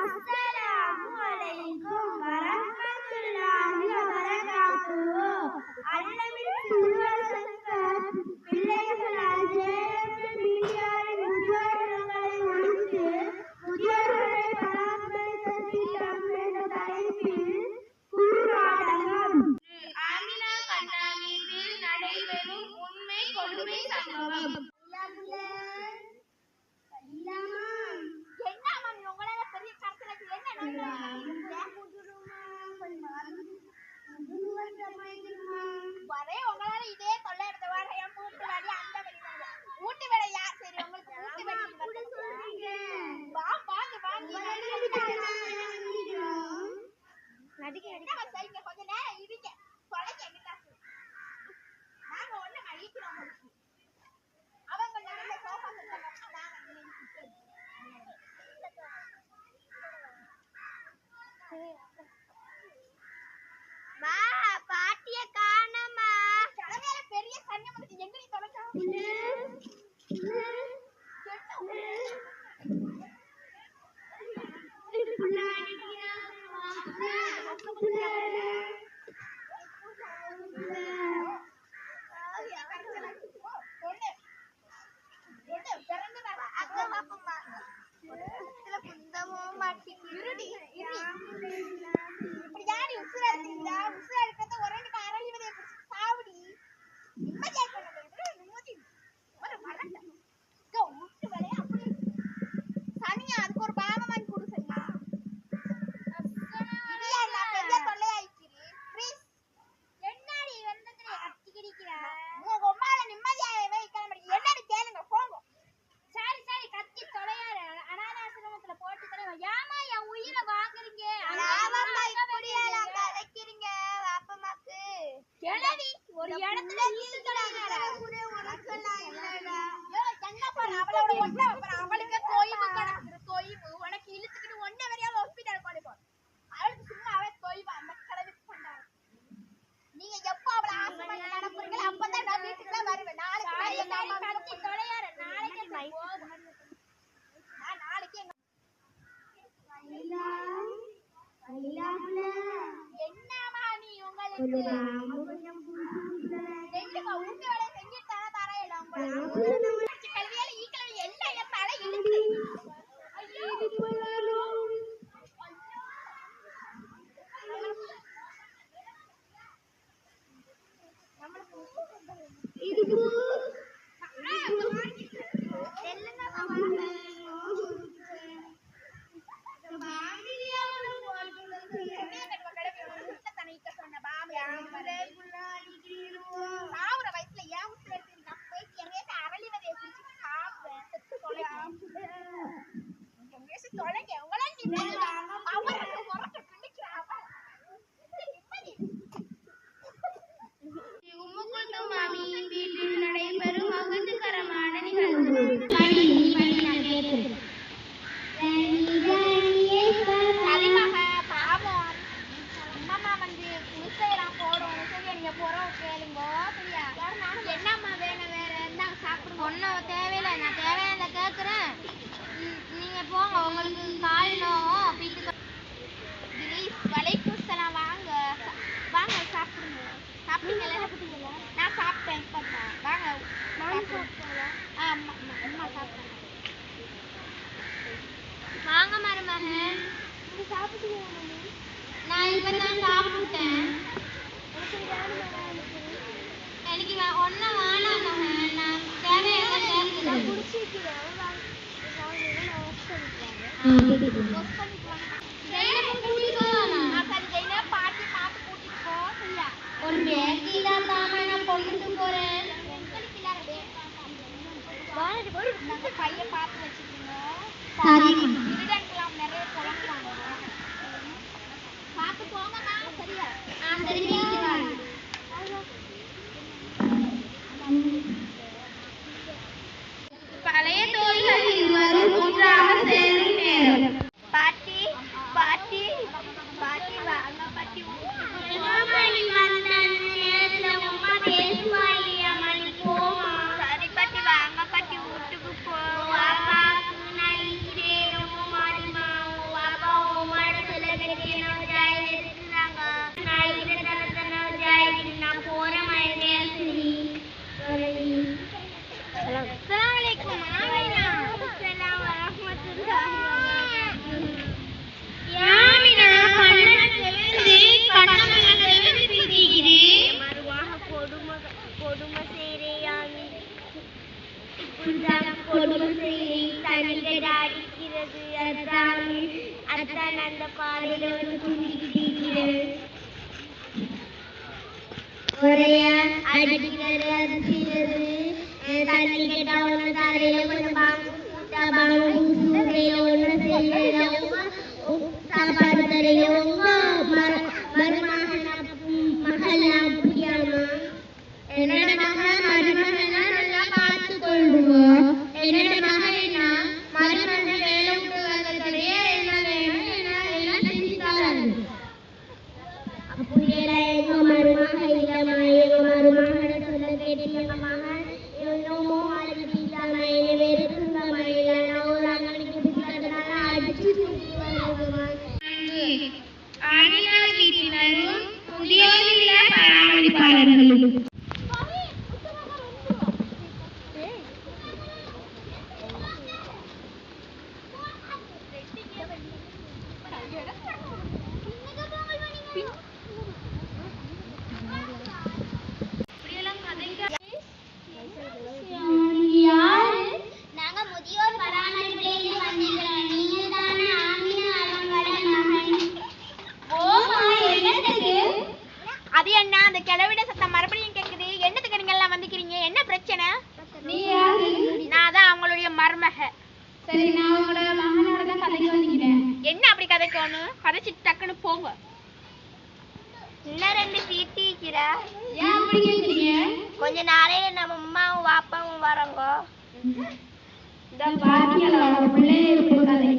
அஸ்ஸலாமு அலைக்கும் வரஹ்மத்துல்லாஹி வபரகாத்துஹு. அன்னம் Yes. உனக்கு இழுத்துக்கிட்டு ஒன்ன வரையாம ஹாஸ்பிட்டல் கொண்டு அவளுக்கு சும்மா அவ தொய்வு. நீங்க எப்ப அவளை ஹாஸ்பிட்டல் நாளைக்கு நாளைக்கு என்னமா நீ உங்களுக்கு? உண்டு வேலை செஞ்சு தர தர இடம்? Happy birthday. சாப்பிட்டீங்களா நான் சாப்பிட்டேன் இப்போ வாங்க மாமி சாப்பிட்டீங்களா ஆமாம் அம்மா சாப்பிட்டேன் வாங்க மருமகன் நீங்கள் சாப்பிட்டீங்களா மம்மி நான் இப்போ தான் சாப்பிட்டேன் எனக்கு ஒன்றும் வேணாம் மகன் நான் தேவையான குடிச்சிருக்கிறேன் தனிகராடிக்கிறது அதுதான் அதுதான் அந்த பாதையில வந்து குந்திக்கிட்டிருக்கிறது ஒரையா அடிக்கிறது அது செய்யறது தண்ணி கேட்டா ஒண்ணு தரையில கொஞ்சம் பாம்பு கூட்டா பாம்பு சூறையில ஒண்ணு செய்யல சாப்பாடு தரையில உங்க மருமகன் மகள்லாம் புரியாமா என்னோட மகன் மருமகனா நல்லா பார்த்து கொள்ளுவோம் என்னோட மகனா மருமகன் வேலை விட்டு வந்ததுலயே என்ன வேணும் என்ன எல்லாம் செஞ்சு தராது அப்படியெல்லாம் எங்க மருமக இல்லம்மா எங்க மருமகனை சொல்ல அது என்ன? அந்த கிளவிட சத்தம் மறுபடியும் கேக்குது. என்னத்துக்கு நீங்க எல்லாம் வந்துக்கிறீங்க என்ன பிரச்சனை? நான் தான் அவங்களுடைய மருமக. சரி நான் உங்களோட மகனோட தான் கதைக்கு வந்துக்கிறேன் என்ன அப்படி கதைக்கணும் கதைச்சிட்டு டக்குன்னு போங்க. இன்னும் ரெண்டு ஏன் அப்படி கேக்குறீங்க? கொஞ்ச நாளையில நம்ம அம்மாவும் பாப்பாவும் வரோங்க. இந்த பாக்கியம் பிள்ளை இருக்கு கதை